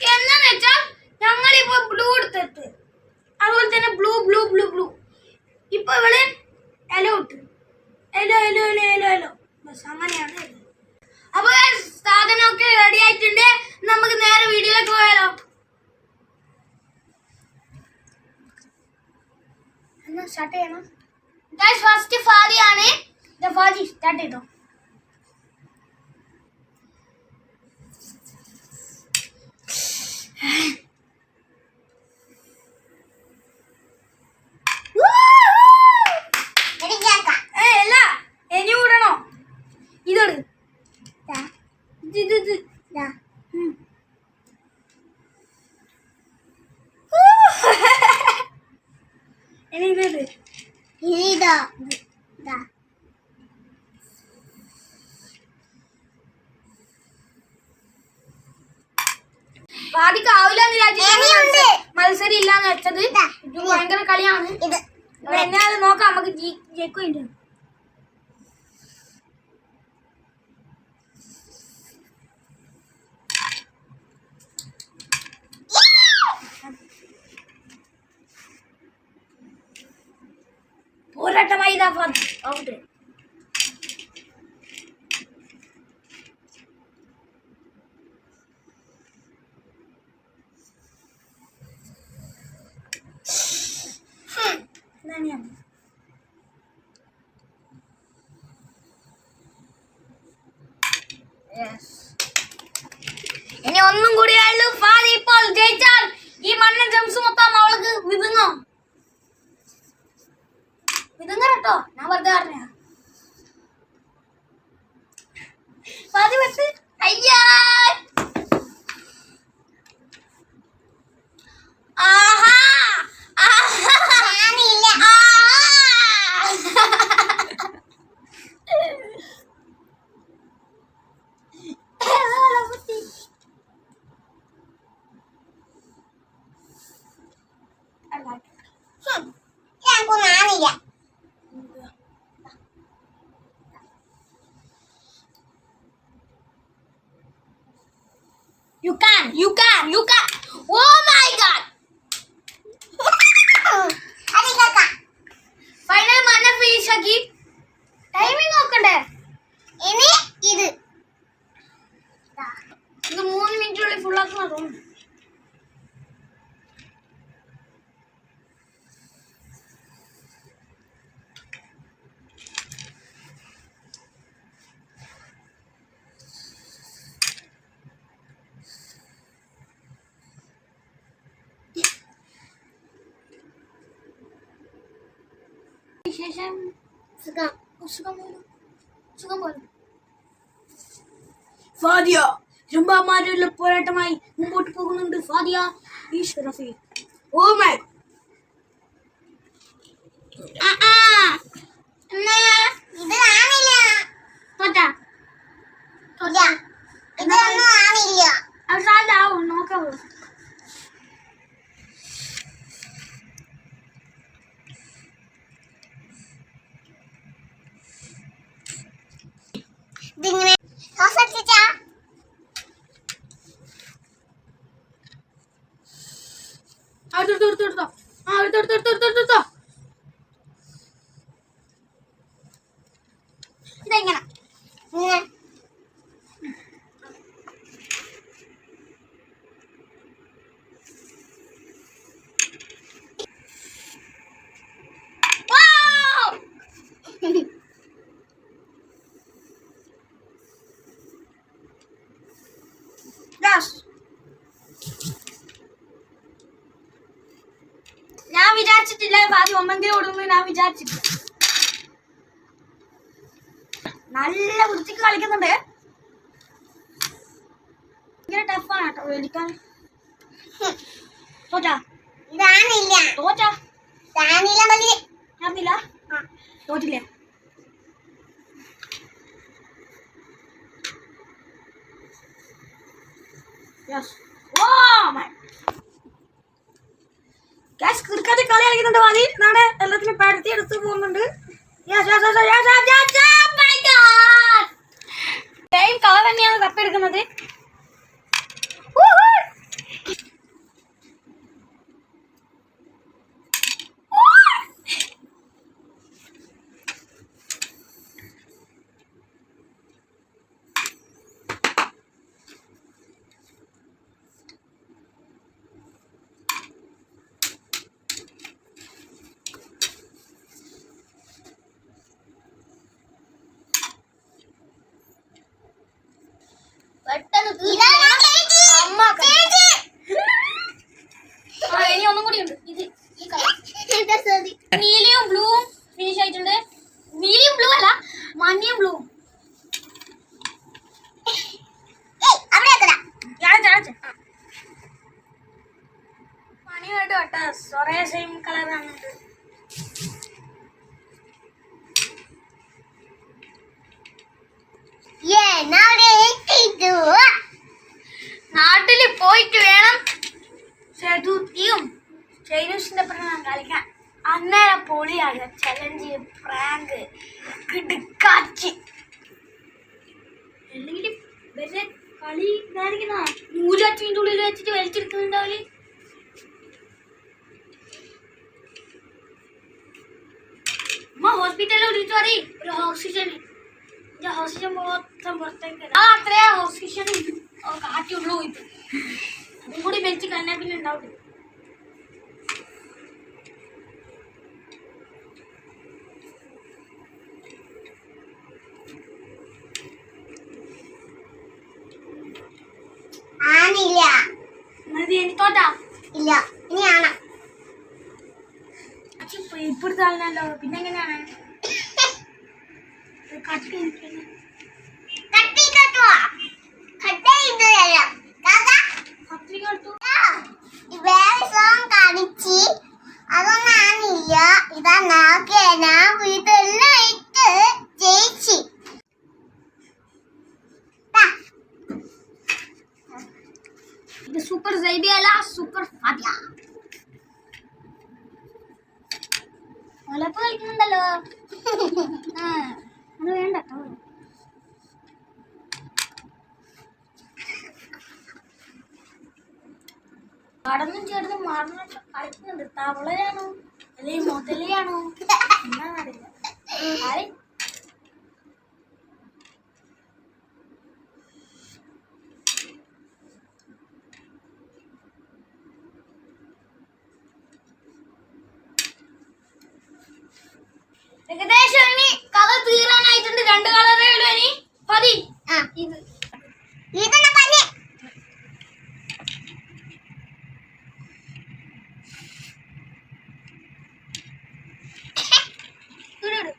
നോക്കലാണ് എന്താന്ന് ഞങ്ങൾ ഞങ്ങളിപ്പോ ബ്ലൂ എടുത്തിട്ട് അതുപോലെ തന്നെ ബ്ലൂ ബ്ലൂ ബ്ലൂ ബ്ലൂ ഇപ്പൊ ഇവൾ എലോ ഇട്ട്. എലോ എലോ എലോ എലോ എലോ ബസ് അങ്ങനെയാണ്. അപ്പൊ സാധനമൊക്കെ റെഡി ആയിട്ടുണ്ട്. നമുക്ക് നേരെ വീഡിയോയിലേക്ക് പോയാലോ? എന്നാ സ്റ്റാർട്ട് ചെയ്യണം. ഫസ്റ്റ് ഫാദിയാണ് ഫാദി സ്റ്റാർട്ട് ചെയ്തോ ഏ അല്ല ഇനി വിടണോ ഇതോട് ഇത് ഇത് ഇത് ഉം. ഇനി ഇത് ഇത് ആദ്യം ആവില്ല ഇനിയുണ്ട്. മത്സരം ഇല്ലാന്ന് വെച്ചത്. ഇത് ഭയങ്കര കളിയാണ്. എന്നെ നോക്കാം നമുക്ക് ജയിക്കും പോരാട്ടമായി ഇതാ ഔട്ട് ഞാൻ ഇനി ഒന്നും കൂടി ആയുള്ളൂ ഫാദി ഇപ്പോൾ ജയിച്ചാൽ ഈ മണ്ണ ജംസ് മൊത്തം അവൾക്ക് വിതുങ്ങും വിതുങ്ങ കേട്ടോ ഞാൻ വെറുതെ പറഞ്ഞ ഫാദി വെച്ച് അയ്യാ ആഹാ ആഹാ വിശേഷം സുഖം സുഖം പോലും സുഖം പോലും ഫാദിയ ജുംബാമാരുടെ പോരാട്ടമായി മുമ്പോട്ട് പോകുന്നുണ്ട് ഫാദിയ. ഈശ്വരഫി ഷറഫി ഓ മൈ ഇത് നാണില്ല തോറ്റാ ഇല്ല ഇതൊന്നും നാണില്ല അവസാനാവും നോക്കാം ഇതിങ്ങനെ ശ്വാസിച്ചാ അടുത്തെടുത്തോ എടുത്തെടുത്തോ ആ എടുത്തെടുത്തോ എടുത്തെടുത്തോ ഇതെങ്ങനെ? Yes. ഞാൻ വിചാരിച്ചിട്ടില്ല ആദ്യം ഒന്നെങ്കിലും ഓടുന്നു ഞാൻ വിചാരിച്ചിട്ടില്ല നല്ല വൃത്തിക്ക് കളിക്കുന്നുണ്ട്. ഭയങ്കര ടഫാണ് കേട്ടോ മേടിക്കാൻ തോറ്റാ? തോറ്റാ? ഞാനില്ല തോറ്റില്ലേ? യെസ് ഓ മൈ ഗ്യാസ് കളി കളിക്കുന്നുണ്ട് മതി നാളെ എല്ലാത്തിനും പരത്തി എടുത്ത് പോകുന്നുണ്ട്. ഗോഡ് കളർ തന്നെയാണ് കപ്പെടുക്കുന്നത് ചലഞ്ച് പ്രാങ്ക്. കിടുക്കാച്ചി. അല്ലെങ്കിൽ വെറുതെ കളി കാണിക്കുന്ന മൂജാച്ചിന്റെ ഉള്ളിൽ വെച്ചിട്ട് വലിച്ചെടുക്കുന്നുണ്ടാവില്ലേ ഹോസ്പിറ്റലിൽ വിളിച്ചു പറയും. ഒരു ഓക്സിജൻ ഓക്സിജൻ മൊത്തം പുറത്തേക്ക് ആ അത്രയാ ഓക്സിജൻ കാറ്റുള്ളൂ ഇത് അതും കൂടി വലിച്ച് കഴിഞ്ഞാൽ പിന്നെ ഉണ്ടാവില്ല ആണില്ല മതി എനിക്ക് തോറ്റാ ഇല്ല ഇനി ആണ ഇപ്പോഴത്തെ ആളിനല്ലോ പിന്നെ എങ്ങനെയാണ് ഇത് കട്ട് ചെയ്തിരിക്കുന്നത് കട്ടി കടന്നും ചേർന്ന് മാറുന്ന കളിക്കുന്നുണ്ട്. തവളയാണോ? അല്ലെങ്കിൽ മുതലയാണോ? എന്നാന്നറിയില്ല ആയി ഏകദേശം ഇനി കഥ തീരാനായിട്ടുണ്ട് രണ്ട് കളറേ ഉള്ളൂ ഇനി മതി ആ ഇത് ഇതെന്നെ പറഞ്ഞേ ഇടിട്.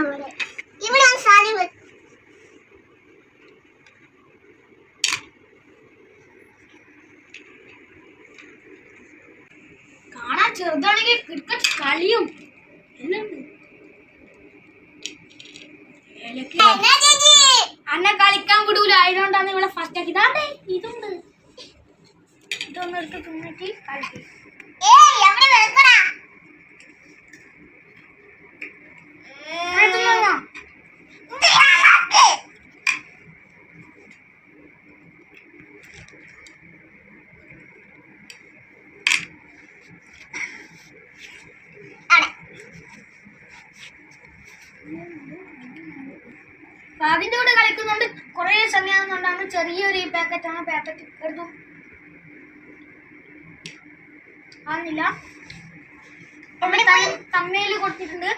ഇവിടെ ഇവിടെ സാരി വെ- കാണാൻ ചെറുതാണെങ്കിൽ ക്രിക്കറ്റ് കളിയും. അന്നെ കളിക്കാൻ വിടൂല. അതിനോണ്ടാണ് ഇവിടെ ഫസ്റ്റ് ഇതാണ്ടേ ഇതുണ്ട്. ഇതൊന്നും എടുത്ത് തിന്നിട്ട് കളിക്കും ഏയ് അവിടെ വെക്കടാ ഇത് ഞാനാക്ക്. അവിടെ. അപ്പൊ അതിന്റെ കൂടെ കളിക്കുന്നുണ്ട് കുറെ സമയമാകുന്നുണ്ടാണ് ചെറിയൊരു പാക്കറ്റ് ആണ് പാക്കറ്റ് എടുത്തു ആകുന്നില്ല ഇവിടെ തമ്മയിൽ കൊടുത്തിട്ടുണ്ട്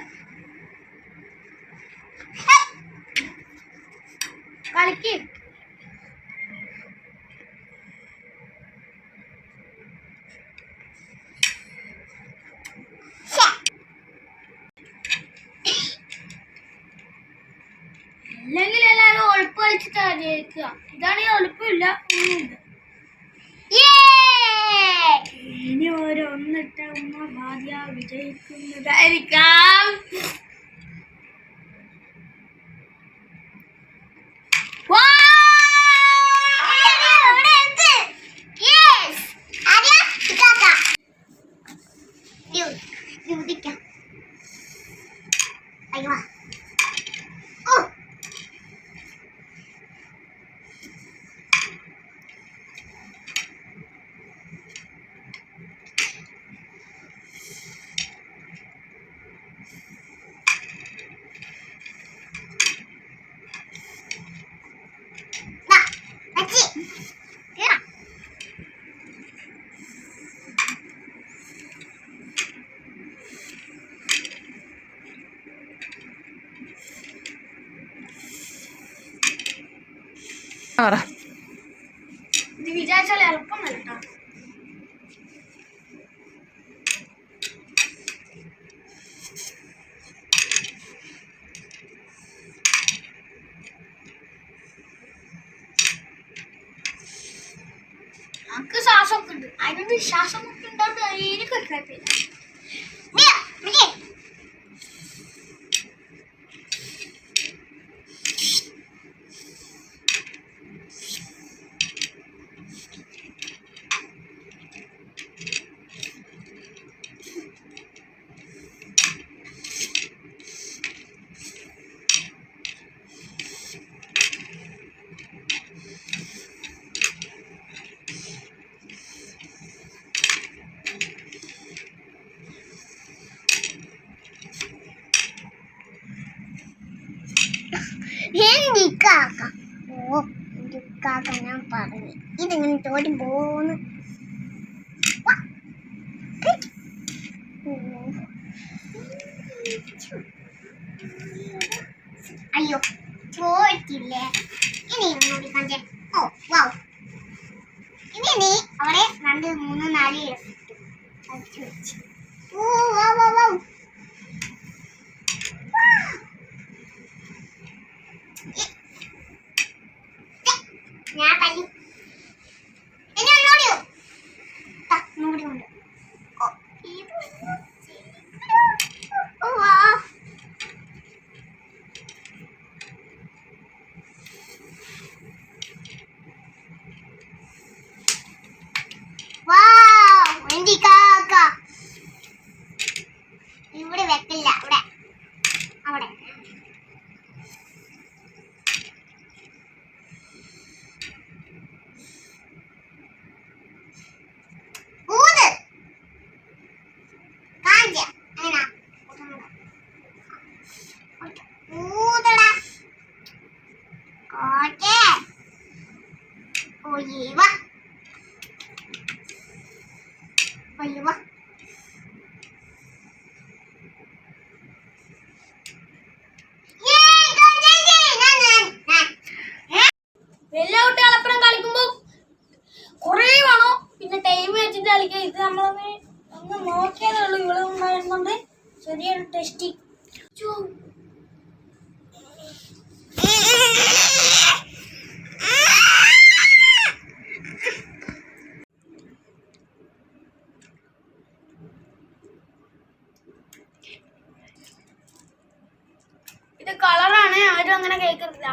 കളിക്ക് ജയിക്കുക ഇതാണെങ്കിൽ ഒളിപ്പില്ല ഒന്നുമില്ല! ഇനി ഒരു ഒന്നിട്ട ഉമ്മ ഭാര്യ വിജയിക്കുന്നതായിരിക്കാം വാ! ഇവിടെ, ഇവിടെ എടുക്ക്. Yes. ആര്യ? ഇതാക്ക. ദ്യു, ദ്യുതിക്ക. അയ്യോ. ഓ. പറ ഇത് വിചാരിച്ചാൽ എളുപ്പം നമുക്ക് ശ്വാസമൊക്കെ ഉണ്ട് അതിനൊന്ന് ശ്വാസമൊക്കെ ഉണ്ടാകുന്നത് എനിക്ക് കുഴപ്പമില്ല. പറഞ്ഞു. ഇതിങ്ങനെ തോടി പോന്ന്. അയ്യോ തോറ്റില്ലേ ഇനി ഒന്നുകൂടി കണ്ടേ ഓ വൗ. ഇനി നീ അവിടെ രണ്ട് മൂന്ന് നാല് ഓ വൗ വൗ വൗ. ഞാൻ തല്ലി ഇനി ഒന്നുകൂടി ദാ, ഒന്നുകൂടി ഉണ്ട് ഓ, ഇത് ഓ, വാ. വൗ, എന്റെ കാക്ക ഇവിടെ വെക്കില്ല ഇവിടെ അവിടെ ഊത് കാഞ്ച അങ്ങനെ ഊതടാ കോട്ടെ ഒയ്യവ ഒയ്യവ വലിയ കുട്ടികളെപ്പുറം കളിക്കുമ്പോ കുറേ വേണോ പിന്നെ ടൈം വെച്ചിട്ട് കളിക്കുക ഇത് നമ്മളൊന്ന് ഒന്ന് നോക്കിയതേ ഉള്ളൂ. ഇവിടെ ഉണ്ടായിരുന്നോണ്ട് ചെറിയൊരു ടെസ്റ്റ് ഇത് കളറാണ് ആരും അങ്ങനെ കേൾക്കത്തില്ല